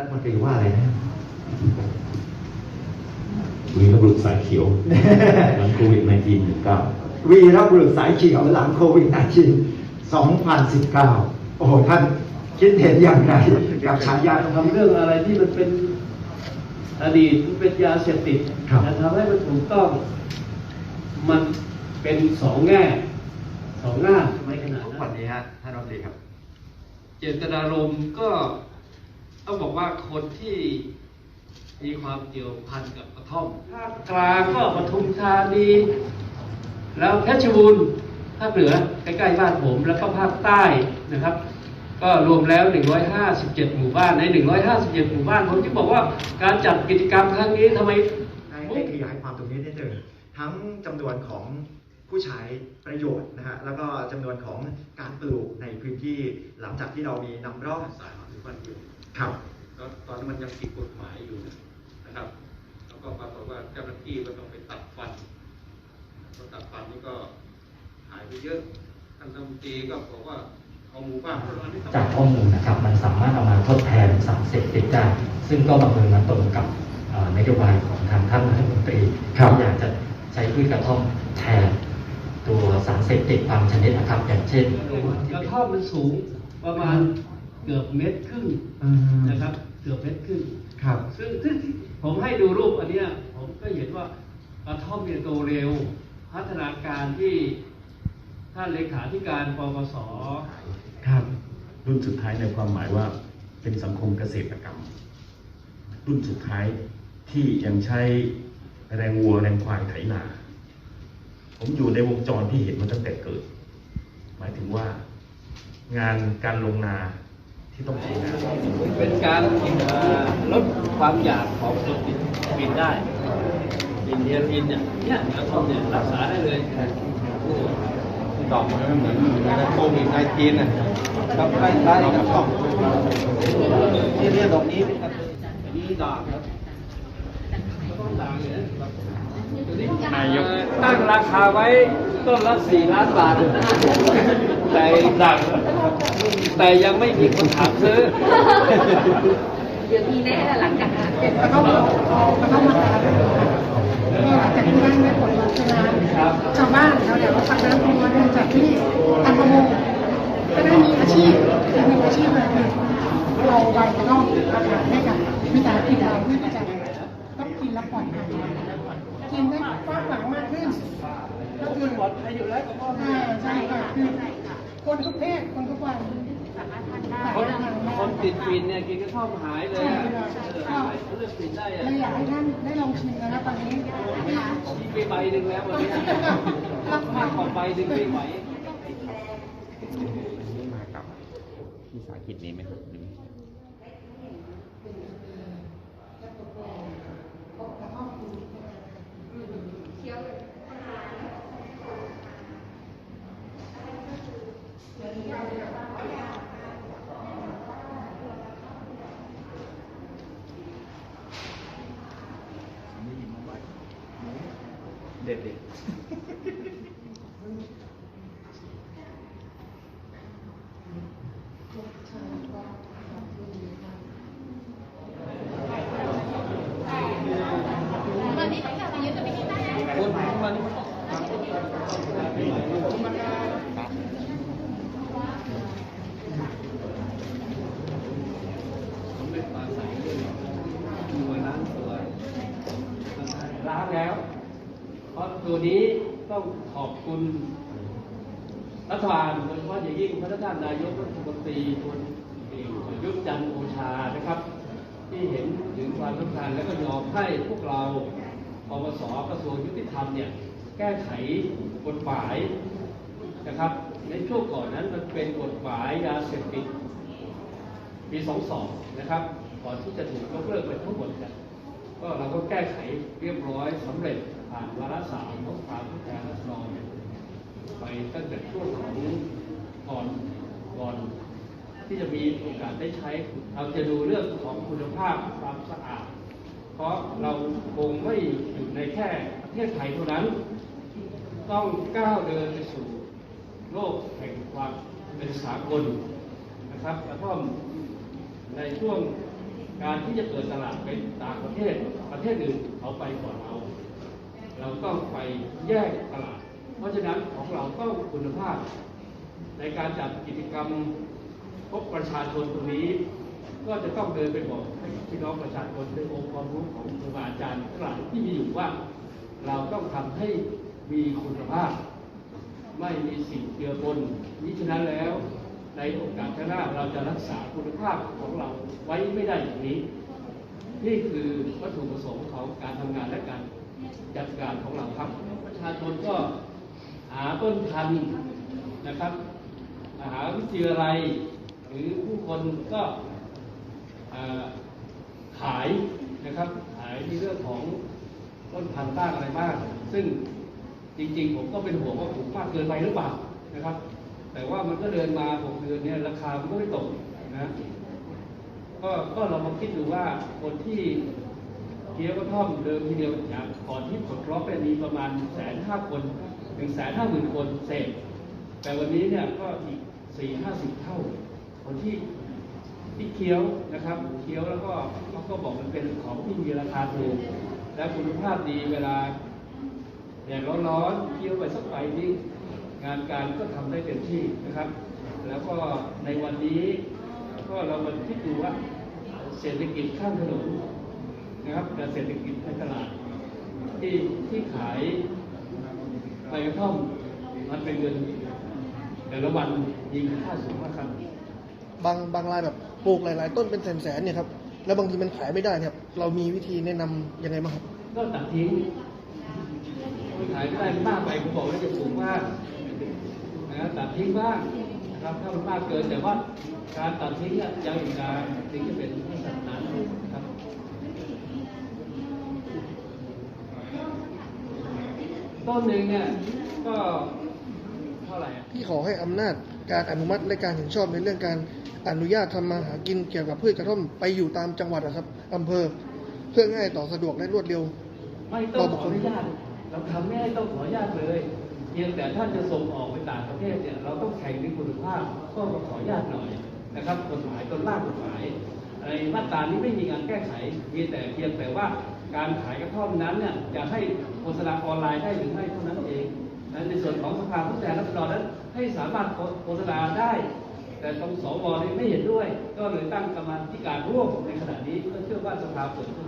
รัฐมนตรีว่าอะไรนะวีรบุรุษสายเขียวหลังโควิด -19 19วีรบุรุษสายเขียวหลังโควิด19 2019 โอ้โหท่านคิดเห็นอย่างไรกับฉายาตรงทำนี้เรื่องอะไรที่มันเป็นอดีตมันเป็นยาเสพติดครับจะทำให้มันถูกต้อง มันเป็นสองแง่สองหน้าไม่ขนาดทุกนั้วันนนี้ฮะท่านรัฐมนตรีครับ เจตนารมณ์ก็ ต้องบอกว่าคนที่มีความเกี่ยวพันกับกระท่อมภาคกลางก็ปทุมธานีแล้วเพชรบูรณ์ภาคเหนือใกล้ๆบ้านผมแล้วก็ภาคใต้นะครับ ก็รวมแล้ว 157 หมู่บ้านใน 157 หมู่บ้านผมที่บอกว่าการจัดกิจกรรมครั้งนี้ทำไมได้ได้ขยายความตรงนี้นิดหนึ่งทั้งจำนวนของผู้ใช้ประโยชน์นะฮะแล้วก็จำนวนของการปลูกในพื้นที่หลังจากที่เรามีนำร่องสายหรือวันอยู่ ครับก็ตอนนั้นมันยังผิดกฎหมายอยู่นะครับ แล้วก็ปรากฏว่าเจ้าหน้าที่ก็ต้องไปตัดฟันพอตัดฟันนี่ก็หายไปเยอะท่านรัฐมนตรีก็บอกว่าเอาหมู่บ้านพวกเรานี่ต้องจากข้อมูลนะครับมันสามารถเอามาทดแทนสารเสพติดได้ซึ่งก็บังเอิญมาตรงกับเอ่อนโยบายของทางท่านรัฐมนตรีครับที่อยากจะใช้พืชกระท่อมแทนตัวสารเสพติดบางชนิดนะครับ อย่างเช่นกระท่อมมันสูงประมาณ เกือบเมตรครึ่งอืมนะครับ เกือบเมตรครึ่งครับซึ่งซึ่งผมให้ดูรูปอันเนี้ยผมก็เห็นว่ากระท่อมเนี่ยโตเร็ว พัฒนาการที่ท่านเลขาธิการปปสครับ รุ่นสุดท้ายในความหมายว่าเป็นสังคมเกษตรกรรม รุ่นสุดท้ายที่ยังใช้แรงวัวแรงควายไถนา ผมอยู่ในวงจรที่เห็นมาตั้งแต่เกิด หมายถึงว่างานการลงนา ที่ต้องใช้น้ำเป็นการเอ่อลดความอยากของคนติดบินได้บินเฮโรอีนเนี่ยเนี่ยกระท่อมเนี่ยรักษาได้เลยดอกมันไม่เหมือนโควิด19นะครับคล้ายๆกับต้องที่เรียกดอกนี้เป็นกระตุ้นอันนี้ด่างครับด่างเนี่ยตัวนี้นายกตั้งราคาไว้ต้นละสี่ล้านบาทแต่ด่าง แต่ยังไม่มีคนถามซื้อ เดี๋ยวมีแน่แหละหลังจากนั้นก็ต้องเอาก็ต้องมาทำก็หลังจากที่ได้ได้ผลมาใช่ไหมครับชาวบ้านเราเนี่ยเขาทำน้ำตัวเนื่องจากที่ทำประมงก็ได้มีอาชีพอีกหนึ่งอาชีพเลยคือเอาใบกระท่อมมาขายให้กับวิสาหกิจเราเพื่อที่จะต้องกินแล้วปลอดภัยกินได้กว้างขวางมากขึ้นก็คือปลอดภัยอยู่แล้วกับพ่อแม่อ่าใช่ค่ะคือ คนทุกเพศคนทุกวัยสามารถทานได้คนคนติดฟินเนี่ยกินกระท่อมหายเลยอะใช่เขาเลือกฟินได้อะเลยอยากให้ท่านได้ลองชิมนะครับตอนนี้มีไปใบหนึ่งแล้ววันนี้มากกว่าใบหนึ่งไม่ไหวมากับวิสาหกิจนี้ไหมครับ หรือ เด็ดเด็ด ผมเป็นปลาใสด้วยตัวล้างตัวล้างแล้ว เพ ราะตัวนี้ต้องขอบคุณรัฐบาลโดยเฉพาะอย่างยิ่งพระท่านนายกรัฐมนตรีพลเอกประยุทธจันทร์โอชานะครับ ที่เห็นถึงความสำคัญแล้วก็ยอมให้พวกเราปปสกระทรวงยุติธรรมเนี่ยแก้ไขกฎหมายนะครับ ในช่วงก่อนนั้นมันเป็นกฎหมายยาเสพติดปี 22 นะครับ ก่อนที่จะถูกยกเลิกไปทั้งหมดก็เราก็แก้ไขเรียบร้อยสำเร็จ ผ่านวาระสามของความผู้แทนราษฎรไปตั้งแต่ช่วงของก่อนก่อนที่จะมีโอกาสได้ใช้เราจะดูเรื่องของคุณภาพความสะอาด เพราะเราคงไม่อยู่ในแค่ประเทศไทยเท่านั้น ต้องก้าวเดินไปสู่โลกแห่งความเป็นสากลนะครับกระท่อมในช่วงการที่จะเปิดตลาดไปต่างประเทศประเทศอื่นเขาไปก่อนเรา ต้องไปแยกตลาด เพราะฉะนั้นของเราต้องคุณภาพ ในการจัดกิจกรรมพบประชาชนตรงนี้ ก็จะต้องเดินไปบอกให้พี่น้องประชาชนในองค์ความรู้ของครูบาอาจารย์ทั้งหลายที่มีอยู่ว่า เราต้องทำให้มีคุณภาพ ไม่มีสิ่งเจือปนนี้ฉะนั้นแล้วในโอกาสข้างหน้าเราจะรักษาคุณภาพของเราไว้ไม่ได้อย่างนี้ นี่คือวัตถุประสงค์ของการทำงานและการจัด การของเราครับ ประชาชนก็หาต้นพันธุ์นะครับหาวิทยาลัยหรือผู้คนก็ขายนะครับขายในเรื่องของต้นพันธุ์บ้างอะไรบ้างซึ่งจริงๆ ผมก็เป็นห่วงว่าผมมากเกินไปหรือเปล่านะครับ แต่ว่ามันก็เดินมาหกเดือนเนี่ยราคามันก็ไม่ตกนะก็ก็เรามาคิดดูว่าคนที่ เคี้ยวกระท่อมเดิมทีเดียวจากก่อนที่ปลดล็อกเนี่ยมีประมาณแสนห้าคนหนึ่งแสนห้าหมื่นคนเศษแต่วันนี้เนี่ยก็อีกสี่ห้าสิบเท่า คนที่ที่เคี้ยวนะครับเคี้ยวแล้วก็เขาก็บอกมันเป็นของที่มีราคาถูกและคุณภาพดีเวลาแดดร้อนๆเคี้ยวไปสักใบนี้งานการก็ทำได้เต็มที่นะครับ แล้วก็ในวันนี้ก็เรามาคิดดูว่าเศรษฐกิจข้างถนน นะครับแต่เศรษฐกิจในตลาด ที่ที่ขายใบกระท่อมมันเป็นเงิน แต่ละวันยิงค่าสูงมากครับ บางบางรายแบบปลูกหลายๆ ต้นเป็นแสนๆเนี่ยครับแล้วบางทีมันขายไม่ได้เนี่ยครับ เรามีวิธีแนะนำยังไงบ้างครับ ก็ตัดทิ้งไม่ขายไม่ได้มากไปผมบอกว่าจะสูงมากนะตัดทิ้งบ้างนะครับถ้ามันมากเกินแต่ว่าการตัดทิ้งอะยังอีกการทิ้งจะเป็นให้สัตว์นั้นครับ ต้นหนึ่งเนี่ยก็เท่าไหร่อะที่ขอให้อำนาจการอนุมัติและการเห็นชอบในเรื่องการอนุญาตทำมาหากินเกี่ยวกับพืชกระท่อมไปอยู่ตามจังหวัดนะครับอำเภอ เพื่อง่ายต่อสะดวกและรวดเร็ว ไม่ต้องขออนุญาตเราทำไม่ให้ต้องขออนุญาตเลยเพียงแต่ท่านจะส่งออกไปต่างประเทศเนี่ยเราต้องแข่งในคุณภาพก็มาขออนุญาตหน่อยนะครับกฎหมายต้นล่างกฎหมายในมาตรานี้ไม่มีการแก้ไขมีแต่เพียงแต่ว่า การขายกระท่อมนั้นเนี่ยอยากให้โฆษณาออนไลน์ได้หรือไม่เท่านั้นเองในส่วนของสภาผู้แทนราษฎรนั้นให้สามารถโฆษณาได้ แต่ตรงสวนี่ไม่เห็นด้วย ก็เลยตั้งกรรมาธิการร่วมในขณะนี้ก็เชื่อว่าสภาเปิดขึ้น